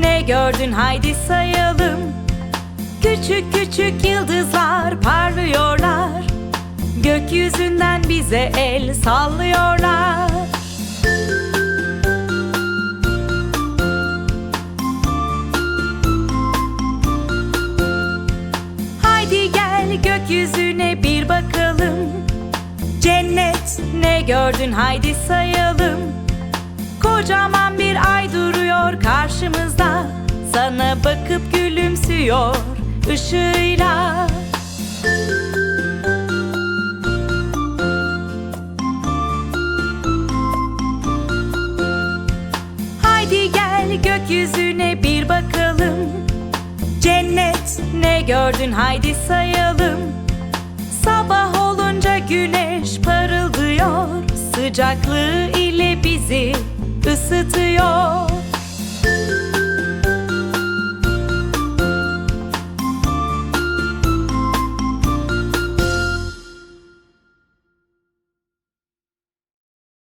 ne gördün? Haydi sayalım. Küçük küçük yıldızlar parlıyorlar. Gökyüzünden bize el sallıyorlar. Haydi gel gökyüzüne bir bakalım. Cennet ne gördün? Haydi sayalım. Kocaman bir ay duruyor karşımızda. Sana bakıp gülümsüyor ışığıyla. Haydi gel gökyüzüne bir bakalım. Cennet ne gördün? Haydi sayalım. Sabah olunca güneş parıldıyor. Sıcaklığı ile bizi ısıtıyor